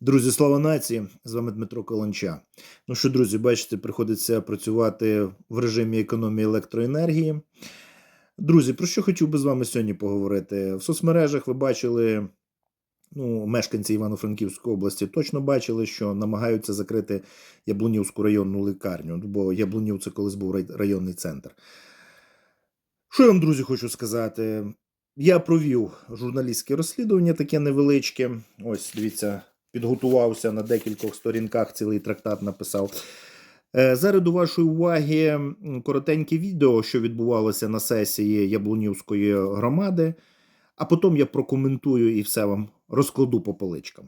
Друзі, слава нації! З вами Дмитро Каланча. Ну що, друзі, бачите, приходиться працювати в режимі економії електроенергії. Друзі, про що хотів би з вами сьогодні поговорити? В соцмережах ви бачили, ну, мешканці Івано-Франківської області точно бачили, що намагаються закрити Яблунівську районну лікарню, бо Яблунів це колись був районний центр. Що я вам, друзі, хочу сказати? Я провів журналістське розслідування, таке невеличке. Ось, дивіться, підготувався на декількох сторінках, цілий трактат написав. Е, Зараз до вашої уваги коротеньке відео, що відбувалося на сесії Яблунівської громади, а потім я прокоментую і все вам розкладу по поличкам.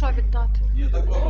Що віддати? Ні, такого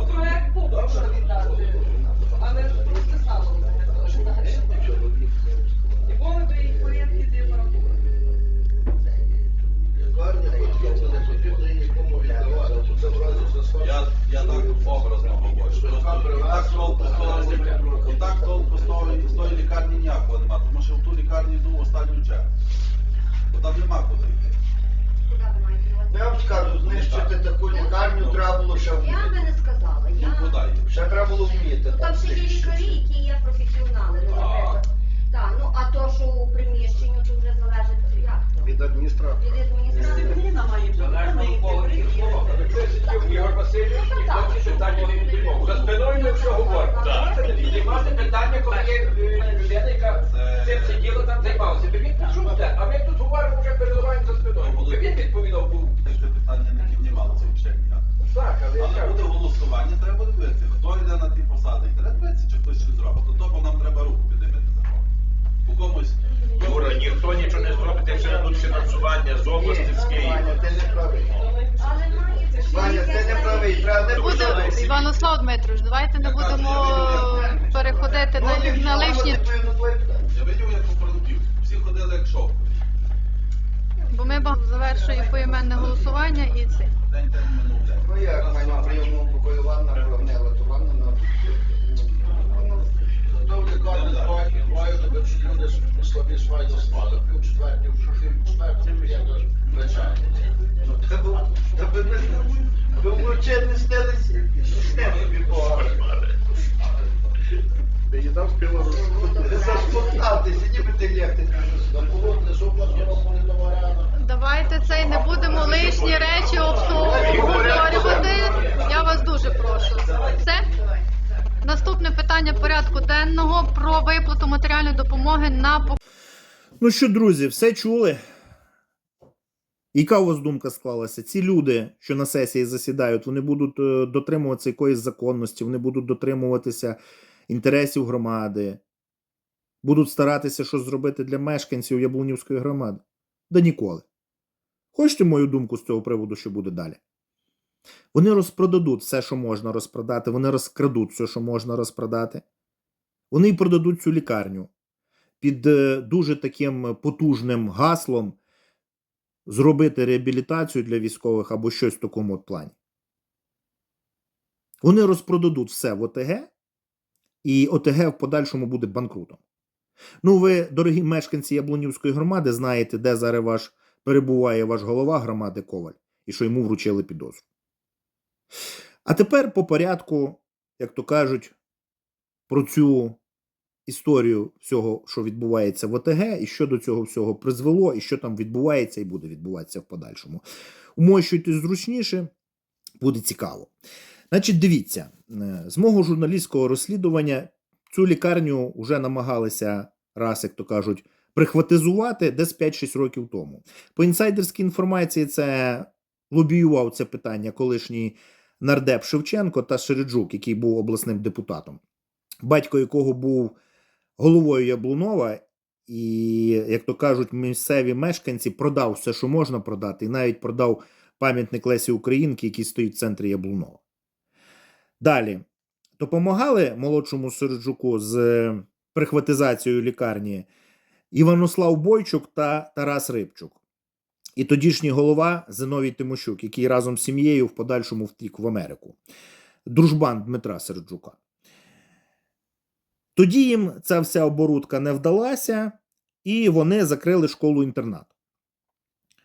питання, коли є людина, яка цим сиділа там займалася. Би він почув те, а ми тут говоримо, вже переливаємо за спиною. Би він відповідав був. Ти питання не піднімало це взагалі. Так, але Але буде голосування, треба дивитися, хто йде на ті посади. І треба дивитися, чи хтось щось зробить. До того нам треба руку підіймати закон. У комусь. Юра, ніхто нічого не зробить, якщо не буде фінансування з області з Києва. Ти не правий. Це Ваня, ти не правий. Треба не Буде буде. Іванослав Дмитрович, давайте не будемо переходити на, лишні, Я видів, як у Всі ходили як шов. бо ми завершуємо поіменне голосування і це. День день минув день. Ну як, Ваня, прийомного покою Ванна прогнила, то Ванна на... В лікарні бувають, бувають, аби ці люди слабі свайно спали. Пів четвертій, в четвертій, ж вечеря. Ну, треба, треба. Ви вночі не стелись, систему собі погано. Спіла Не заспокатися, ніби ти легти. Не. Давайте цей не будемо лишні речі обговорювати. Я вас дуже прошу. Все? Наступне питання порядку денного про виплату матеріальної допомоги на Ну що, друзі, все чули? Яка у вас думка склалася? Ці люди, що на сесії засідають, вони будуть е, дотримуватися якоїсь законності, вони будуть дотримуватися інтересів громади, будуть старатися щось зробити для мешканців Яблунівської громади? Да ніколи. Хочете мою думку з цього приводу, що буде далі? Вони розпродадуть все, що можна розпродати, вони розкрадуть все, що можна розпродати. Вони й продадуть цю лікарню під е, дуже таким потужним гаслом зробити реабілітацію для військових або щось в такому от плані. Вони розпродадуть все в ОТГ, і ОТГ в подальшому буде банкрутом. Ну, ви, дорогі мешканці Яблунівської громади, знаєте, де зараз ваш перебуває ваш голова громади Коваль, і що йому вручили підозру. А тепер по порядку, як то кажуть, про цю історію всього, що відбувається в ОТГ, і що до цього всього призвело, і що там відбувається і буде відбуватися в подальшому. Умощуйтесь зручніше, буде цікаво. Значить, дивіться, е, з мого журналістського розслідування цю лікарню вже намагалися раз, як то кажуть, прихватизувати десь 5-6 років тому. По інсайдерській інформації, це лобіював це питання колишній нардеп Шевченко та Середжук, який був обласним депутатом, батько якого був головою Яблунова, і, як то кажуть, місцеві мешканці продав все, що можна продати, і навіть продав пам'ятник Лесі Українки, який стоїть в центрі Яблунова. Далі допомагали молодшому Середжуку з прихватизацією лікарні Іванослав Бойчук та Тарас Рибчук. І тодішній голова Зиновій Тимощук, який разом з сім'єю в подальшому втік в Америку. Дружбан Дмитра Середжука. Тоді їм ця вся оборудка не вдалася, і вони закрили школу-інтернат.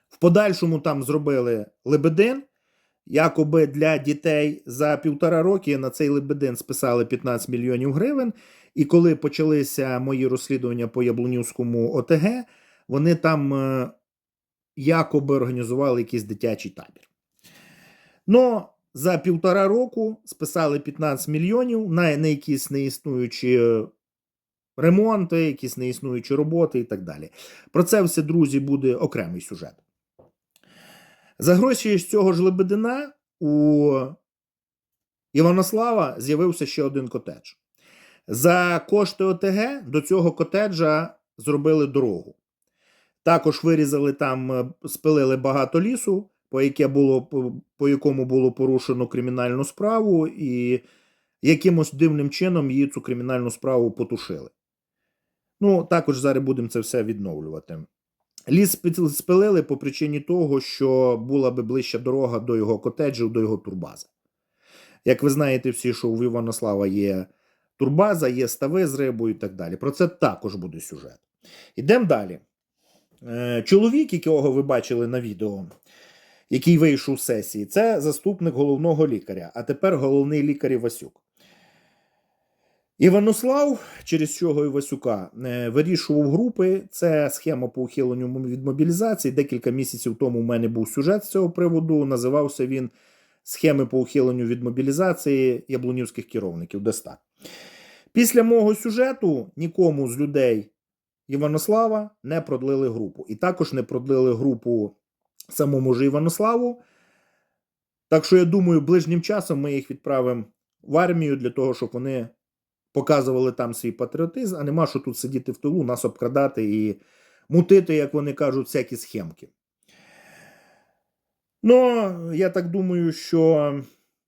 В подальшому там зробили Лебедин, якоби для дітей за півтора роки на цей Лебедин списали 15 мільйонів гривень. І коли почалися мої розслідування по Яблунівському ОТГ, вони там е, якоби організували якийсь дитячий табір. Но за півтора року списали 15 мільйонів на, на якісь неіснуючі е, ремонти, якісь неіснуючі роботи і так далі. Про це все, друзі, буде окремий сюжет. За гроші з цього ж Лебедина у Іванослава з'явився ще один котедж. За кошти ОТГ до цього котеджа зробили дорогу. Також вирізали там, е, спилили багато лісу, по, яке було, по, по якому було порушено кримінальну справу, і якимось дивним чином її цю кримінальну справу потушили. Ну, також зараз будемо це все відновлювати. Ліс спилили по причині того, що була би ближча дорога до його котеджів, до його турбази. Як ви знаєте, всі, що у Іванослава є турбаза, є стави з рибою і так далі. Про це також буде сюжет. Ідемо далі. Е, Чоловік, якого ви бачили на відео, який вийшов з сесії, це заступник головного лікаря, а тепер головний лікар Івасюк. Іванослав, через чого Івасюка, е, вирішував групи. Це схема по ухиленню від мобілізації. Декілька місяців тому у мене був сюжет з цього приводу. Називався він Схеми по ухиленню від мобілізації яблунівських керівників. Десь так. Після мого сюжету нікому з людей Іванослава не продлили групу. І також не продлили групу самому ж Іванославу. Так що я думаю, ближнім часом ми їх відправимо в армію для того, щоб вони показували там свій патріотизм, а нема що тут сидіти в тилу, нас обкрадати і мутити, як вони кажуть, всякі схемки. Ну, я так думаю, що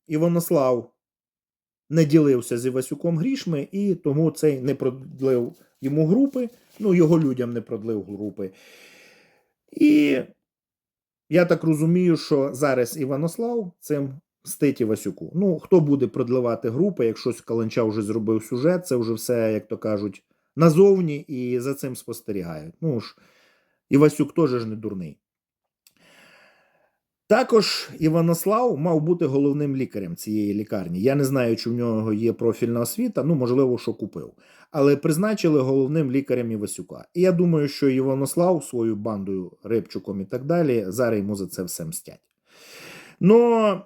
Іванослав не ділився з Івасюком грішми, і тому цей не продлив йому групи, ну, його людям не продлив групи. І я так розумію, що зараз Іванослав цим мстить Івасюку. Ну, хто буде продливати групи, якщо Каланча вже зробив сюжет, це вже все, як то кажуть, назовні і за цим спостерігають. Ну ж, Івасюк теж ж не дурний. Також Іванослав мав бути головним лікарем цієї лікарні. Я не знаю, чи в нього є профільна освіта, ну, можливо, що купив. Але призначили головним лікарем Івасюка. І я думаю, що Іванослав свою бандою Рибчуком і так далі зараз йому за це все мстять. Ну,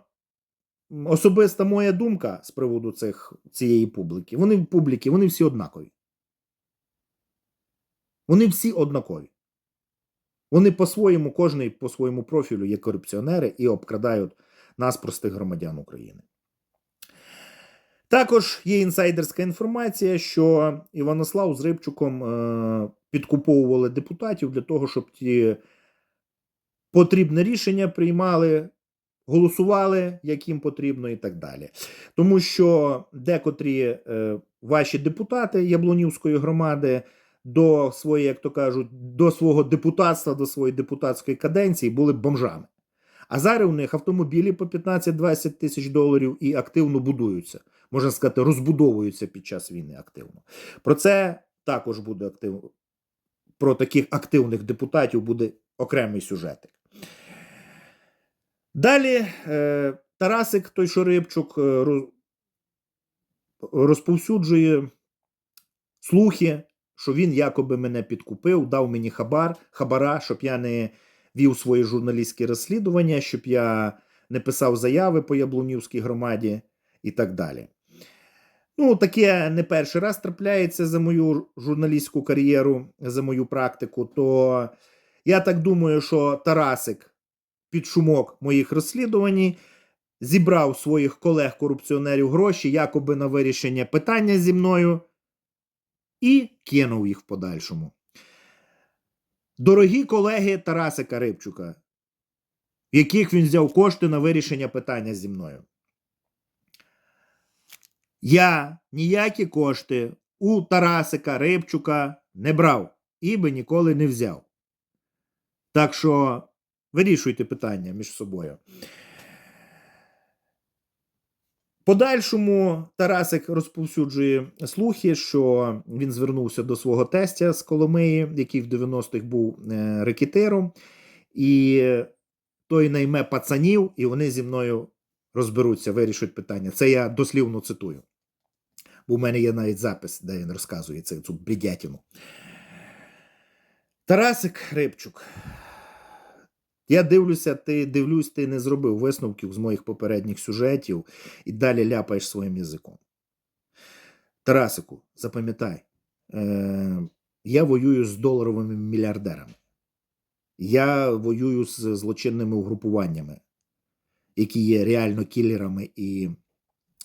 особиста моя думка з приводу цих, цієї публіки. Вони публіки, вони всі однакові. Вони всі однакові. Вони по-своєму, кожний по своєму профілю є корупціонери і обкрадають нас, простих громадян України. Також є інсайдерська інформація, що Іванослав з Рибчуком е, підкуповували депутатів для того, щоб ті потрібне рішення приймали голосували, як їм потрібно, і так далі. Тому що декотрі е, ваші депутати Яблунівської громади до своєї, як то кажуть, до свого депутатства, до своєї депутатської каденції були бомжами. А зараз у них автомобілі по 15-20 тисяч доларів і активно будуються. Можна сказати, розбудовуються під час війни активно. Про це також буде активно. Про таких активних депутатів буде окремий сюжетик. Далі е, Тарасик, той що Рибчук, е, розповсюджує слухи, що він якоби мене підкупив, дав мені хабар, хабара, щоб я не вів свої журналістські розслідування, щоб я не писав заяви по Яблунівській громаді і так далі. Ну, таке не перший раз трапляється за мою журналістську кар'єру, за мою практику. То я так думаю, що Тарасик під шумок моїх розслідувань зібрав своїх колег-корупціонерів гроші, якоби на вирішення питання зі мною, і кинув їх в подальшому. Дорогі колеги Тарасика Рибчука, в яких він взяв кошти на вирішення питання зі мною. Я ніякі кошти у Тарасика Рибчука не брав і би ніколи не взяв. Так що вирішуйте питання між собою. Подальшому Тарасик розповсюджує слухи, що він звернувся до свого тестя з Коломиї, який в 90-х був е, рекетером, і той найме пацанів, і вони зі мною розберуться, вирішать питання. Це я дослівно цитую. Бо в мене є навіть запис, де він розказує це, цю бредятину. Тарасик Рибчук. Я дивлюся, ти дивлюсь, ти не зробив висновків з моїх попередніх сюжетів і далі ляпаєш своїм язиком. Тарасику, запам'ятай, е, я воюю з доларовими мільярдерами. Я воюю з злочинними угрупуваннями, які є реально кілерами і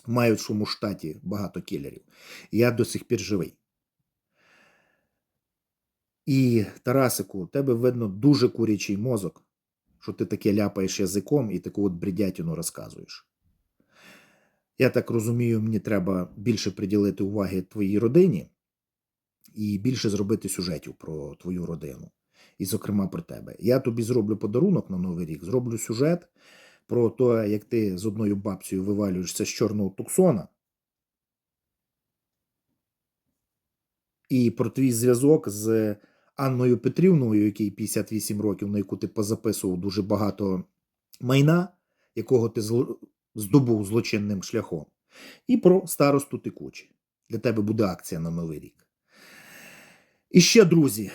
мають в своєму штаті багато кілерів. Я до сих пір живий. І, Тарасику, у тебе видно дуже курячий мозок, що ти таке ляпаєш язиком і таку от бредятину розказуєш. Я так розумію, мені треба більше приділити уваги твоїй родині і більше зробити сюжетів про твою родину. І, зокрема, про тебе. Я тобі зроблю подарунок на Новий рік, зроблю сюжет про те, як ти з одною бабцею вивалюєшся з чорного туксона. І про твій зв'язок з Анною Петрівною, якій 58 років, на яку ти позаписував дуже багато майна, якого ти здобув злочинним шляхом, і про старосту текучі. Для тебе буде акція на Новий рік. І ще, друзі,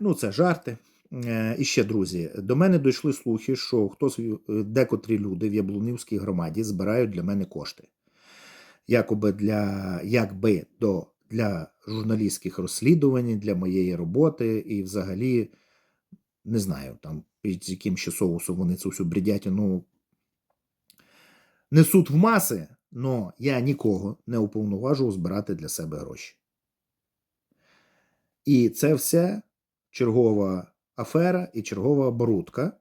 ну це жарти. Е, І ще, друзі, до мене дійшли слухи, що хтось, е, декотрі люди в Яблунівській громаді збирають для мене кошти. Якоби для, якби до, для журналістських розслідувань, для моєї роботи, і взагалі, не знаю, там, під яким ще соусом вони цю всю бредятину несуть в маси, але я нікого не уповноважував збирати для себе гроші. І це все чергова афера і чергова оборудка.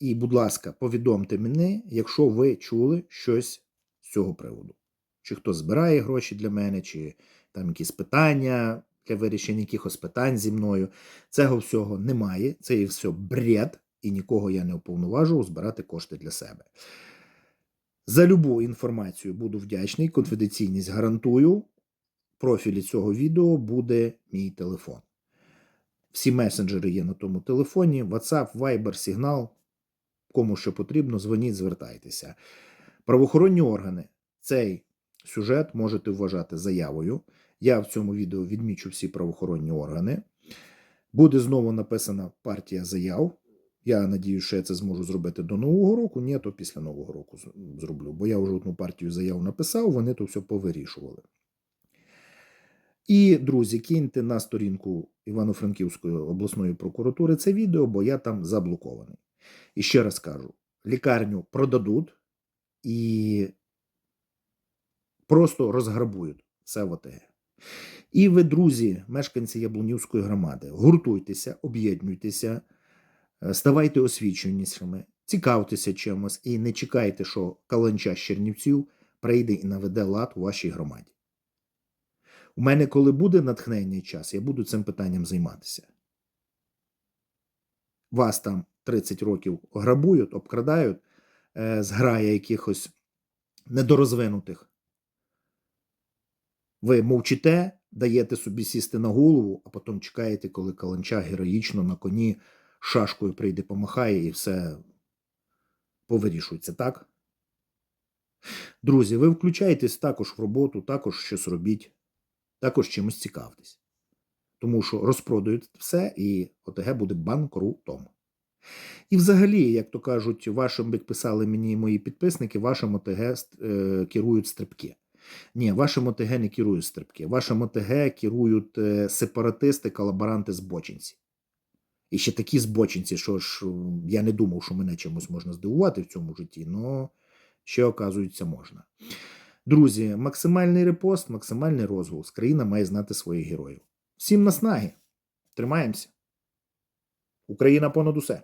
І, будь ласка, повідомте мене, якщо ви чули щось з цього приводу. Чи хто збирає гроші для мене, чи там якісь питання для вирішення якихось питань зі мною. Цього всього немає. Це є все бред, і нікого я не уповноважував збирати кошти для себе. За любу інформацію буду вдячний, конфіденційність гарантую. В профілі цього відео буде мій телефон. Всі месенджери є на тому телефоні: WhatsApp, Viber, Signal. Кому що потрібно, дзвоніть, звертайтеся. Правоохоронні органи. Цей сюжет можете вважати заявою. Я в цьому відео відмічу всі правоохоронні органи. Буде знову написана партія заяв. Я надію, що я це зможу зробити до Нового року. Ні, то після Нового року зроблю, бо я вже одну партію заяв написав, вони то все повирішували. І, друзі, киньте на сторінку Івано-Франківської обласної прокуратури це відео, бо я там заблокований. І ще раз кажу: лікарню продадуть і просто розграбують все в ОТГ. І ви, друзі, мешканці Яблунівської громади, гуртуйтеся, об'єднуйтеся, е, ставайте освіченішими цікавтеся чимось і не чекайте, що каланча Чернівців прийде і наведе лад у вашій громаді. У мене, коли буде натхнення час, я буду цим питанням займатися. Вас там 30 років грабують, обкрадають, е, зграя якихось недорозвинутих. Ви мовчите, даєте собі сісти на голову, а потім чекаєте, коли каланча героїчно на коні шашкою прийде, помахає і все повирішується, так? Друзі, ви включаєтесь також в роботу, також щось робіть, також чимось цікавтесь. Тому що розпродають все, і ОТГ буде банкрутом. І взагалі, як то кажуть, вашим, як писали мені мої підписники, вашим ОТГ е, керують стрибки. Ні, вашим ОТГ не керують стрибки. Вашим ОТГ керують е, сепаратисти, колаборанти, збочинці. І ще такі збочинці, що ж я не думав, що мене чимось можна здивувати в цьому житті, але ще, оказується, можна. Друзі, максимальний репост, максимальний розголос. Країна має знати своїх героїв. Всім наснаги. Тримаємося. Україна понад усе.